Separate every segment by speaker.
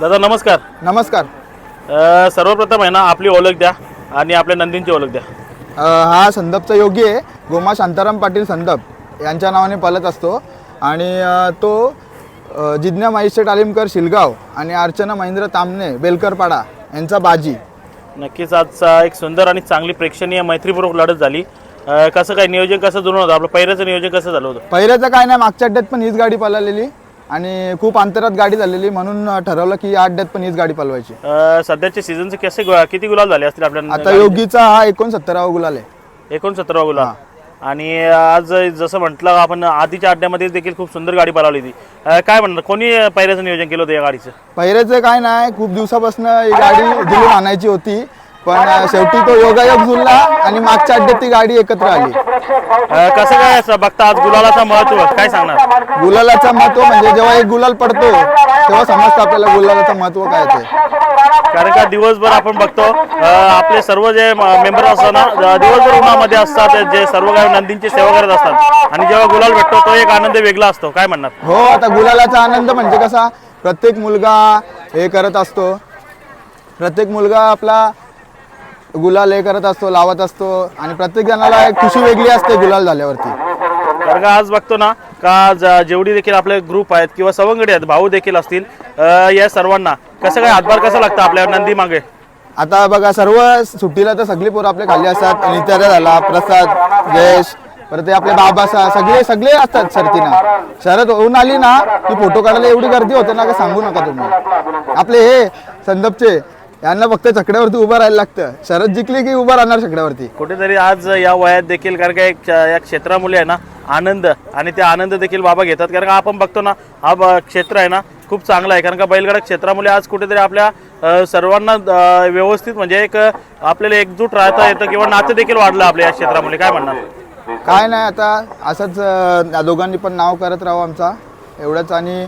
Speaker 1: दादा नमस्कार.
Speaker 2: नमस्कार.
Speaker 1: अ, सर्वप्रथम आहे ना आपली ओळख द्या आणि आपल्या नंदींची ओळख द्या.
Speaker 2: अ, हा संदपचा योगी आहे गोमा शांताराम पाटील संदप. यांच्या नावाने पलत असतो. आणि अ, तो अ, जिज्ञा माईस्टेट आलिमकर शिलगाव आणि अर्चना महेंद्र तामणे बेलकरपाडा यांचा बाजी.
Speaker 1: नक्कीच आजचा एक सुंदर आणि चांगली प्रेक्षणीय मैत्रीपूर्वक लढत झाली. अ, कसं काय नियोजन कसं जुळून होतं? आपलं पहिल्याचं नियोजन कसं झालं होतं?
Speaker 2: पहिल्याचं काय नाही मागच्या अड्ड्यात पण हीच गाडी पळालेली. आणि खूप अंतरात गाडी झालेली म्हणून ठरवलं की या अड्ड्यात पण हीच गाडी पळवायची
Speaker 1: अ, सध्याचे सीझनचे कसे गु- किती गुलाल झाले असतील आपल्या
Speaker 2: आता योगीचा हा एकोणसत्तरावा गुलाल आहे.
Speaker 1: एकोणसत्तरा गुलाल. आणि आज जसं म्हटलं आपण आधीच्या अड्ड्यामध्ये देखील खूप सुंदर गाडी पळवली होती. अ, काय म्हणणार कोणी पहिल्याचं नियोजन केलं होतं या गाडीचं?
Speaker 2: पहिल्याचं काय नाही खूप दिवसापासून ही गाडी दिलून आणायची होती. पण शेवटी तो योगायोग जुळला आणि मागच्या अड्ड्यात ती गाडी एकत्र आली.
Speaker 1: कसं काय असं बघता आज गुलालाचं महत्त्व? काय सांगणार?
Speaker 2: गुलालाचं महत्त्व म्हणजे जेव्हा एक गुलाल पडतो तेव्हा समजतं आपल्याला गुलालाचं महत्त्व काय ते.
Speaker 1: कारण का दिवसभर आपण बघतो अ, आपले सर्व जे मेंबर असतात ना दिवसभर उन्हामध्ये असतात जे सर्व काही नंदींची सेवा करत असतात. आणि जेव्हा गुलाल भेटतो तो एक आनंद वेगळा असतो. काय म्हणणार?
Speaker 2: हो आता गुलालाचा आनंद म्हणजे कसा? प्रत्येक मुलगा हे करत असतो. प्रत्येक मुलगा आपला गुलाल हे करत असतो लावत असतो आणि प्रत्येक जणाला एक खुशी वेगळी असते गुलाल झाल्यावरती.
Speaker 1: कारण का आज बघतो ना का ज- जेवढी देखील आपले ग्रुप आहेत किंवा सवंगडी आहेत भाऊ देखील असतील अ, या सर्वांना कसं काय हातभार कसं लागतं आपल्या नंदी मागे?
Speaker 2: आता बघा सर्व सुट्टीला तर सगळी पोरं आपल्या खाली असतात नित्यारा झाला प्रसाद जयेश परत ते आपले बाबा सा- सगळे सगळे असतात शर्तीना. शरद होऊन आली ना की फोटो काढायला एवढी गर्दी होते ना का सांगू नका तुम्ही. आपले हे संदपचे यांना फक्त छकड्यावरती उभं राहायला लागतं. शरद जिंकली की उभं राहणार छकड्यावरती?
Speaker 1: कुठेतरी आज या वयात देखील कारण का एक या क्षेत्रामुळे आहे ना आनंद आणि ते आनंद देखील बाबा घेतात. कारण का आपण बघतो ना हा क्षेत्र आहे ना खूप चांगला आहे. कारण का बैलगाडा क्षेत्रामुळे आज कुठेतरी आपल्या सर्वांना व्यवस्थित म्हणजे एक आपल्याला एकजूट राहता येतं किंवा नातं देखील वाढलं आपल्या या क्षेत्रामुळे. काय म्हणणार?
Speaker 2: काय नाही आता असंच दोघांनी पण नाव करत राहू आमचा. एवढंच आणि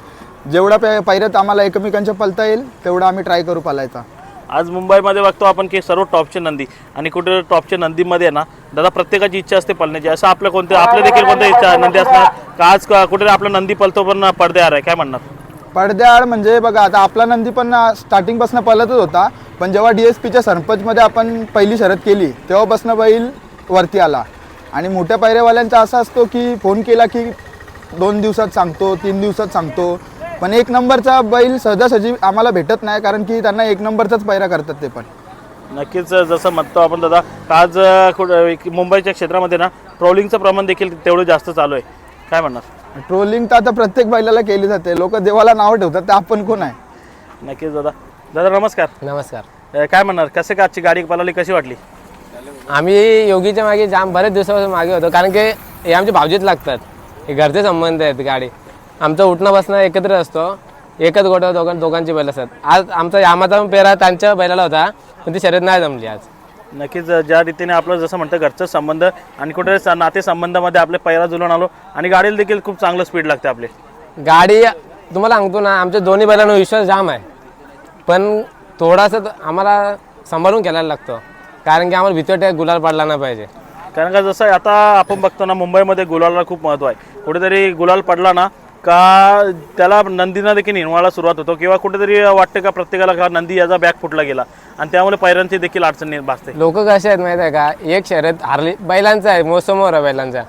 Speaker 2: जेवढा पे पैऱ्यात आम्हाला एकमेकांच्या पलता येईल तेवढा आम्ही ट्राय करू पालायचा.
Speaker 1: आज मुंबईमध्ये बघतो आपण की सर्व टॉपचे नंदी आणि कुठे टॉपच्या नंदीमध्ये आहे ना दादा प्रत्येकाची इच्छा असते पळण्याची. असं आपलं कोणते आपल्या देखील कोणत्या इच्छा नंदी असणार? का आज क- कुठे आपला नंदी पळतो पण पडद्यावर आहे? काय म्हणणार?
Speaker 2: पडद्याआड म्हणजे बघा आता आपला नंदी पण स्टार्टिंगपासून पळतच होता. पण जेव्हा डी एस पीच्या सरपंचमध्ये आपण पहिली शरद केली तेव्हापासून बैल वरती आला. आणि मोठ्या पायऱ्यावाल्यांचा असा असतो की फोन केला की दोन दिवसात सांगतो तीन दिवसात सांगतो. पण एक नंबरचा बैल सहजासहजी आम्हाला भेटत नाही कारण की त्यांना एक नंबरचाच पायऱ्या करतात ते पण.
Speaker 1: नक्कीच जसं म्हणतो आपण दादा आज कुठं- एक मुंबईच्या क्षेत्रामध्ये ना ट्रोलिंगचं प्रमाण देखील तेवढं जास्त चालू आहे. काय म्हणणार?
Speaker 2: ट्रोलिंग तर आता प्रत्येक बैलाला केली जाते. लोक देवाला नावं ठेवतात ते आपण कोण आहे?
Speaker 1: नक्कीच दादा. दादा नमस्कार.
Speaker 3: नमस्कार.
Speaker 1: अ, काय म्हणणार? कसं का आजची गाडी पळाली कशी वाटली?
Speaker 3: आम्ही योगीच्या मागे जाम बरेच दिवसापासून मागे होतो कारण की हे आमचे भावजीत लागतात. हे घरचे संबंध आहेत गाडी. आमचं उठणं बसणं एकत्र असतो. एकच गोट्या दोघां दोघांची बैल असतात. आज आमचा यामाचा पेरा त्यांच्या बैलाला होता पण ती शर्यत नाही जमली आज.
Speaker 1: नक्कीच ज्या रीतीने आपलं जसं म्हणतं घरचं संबंध आणि कुठे स- नातेसंबंधामध्ये आपले पैरा जुळून आलो आणि गाडीला देखील खूप चांगलं स्पीड लागते आपले.
Speaker 3: गाडी तुम्हाला सांगतो ना आमच्या दोन्ही बैलांवर विश्वास जाम आहे. पण थोडासा आम्हाला सांभाळून खेळायला लागतो. कारण की आम्हाला भीती गुलाल पडला नाही पाहिजे.
Speaker 1: कारण का जसं आता आपण बघतो ना मुंबईमध्ये गुलालला खूप महत्त्व आहे. कुठेतरी गुलाल पडला ना का त्याला नंदीनं देखील हिरवायला सुरुवात होतो किंवा कुठेतरी वाटतं का प्रत्येकाला का नंदी याचा बॅग फुटला गेला? आणि त्यामुळे पैरांची देखील अडचण भासते.
Speaker 3: लोक कसे आहेत माहिती आहे का? एक शर्यत हारली बैलांचा आहे मोसमोर आहे बैलांचा.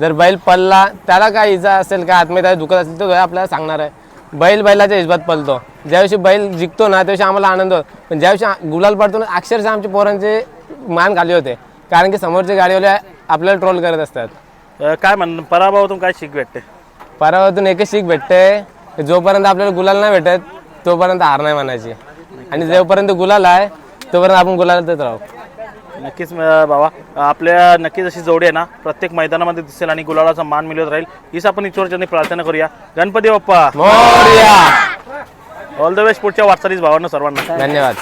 Speaker 3: जर बैल पडला त्याला काय इजा असेल का आत्महत्या दुखत असेल तर आपल्याला सांगणार आहे. बैल बैलाच्या हिशोबात पलतो ज्याविषयी बैल जिंकतो ना त्याविषयी आम्हाला आनंद होतो. पण ज्याविषयी गुलाल पडतो ना अक्षरशः आमच्या पोरांचे मान खाली होते. कारण की समोरचे गाडीवाले आपल्याला ट्रोल करत असतात.
Speaker 1: काय म्हण पराभवातून काय शिक भेटते?
Speaker 3: परावातून एकच शिक भेटते जोपर्यंत आपल्याला गुलाल नाही भेटत तोपर्यंत हार नाही म्हणायची आणि जोपर्यंत गुलाल आहे तोपर्यंत आपण गुलालातच राहू.
Speaker 1: नक्कीच बाबा आपल्या नक्कीच अशी जोडी आहे ना प्रत्येक मैदानामध्ये दिसेल आणि गुलालाचा मान मिळत राहील. हीच आपण ईश्वरचंदी प्रार्थना करूया. Ganpati Bappa. All the best पुढच्या वाटचालीस भावांना सर्वांना.
Speaker 3: धन्यवाद.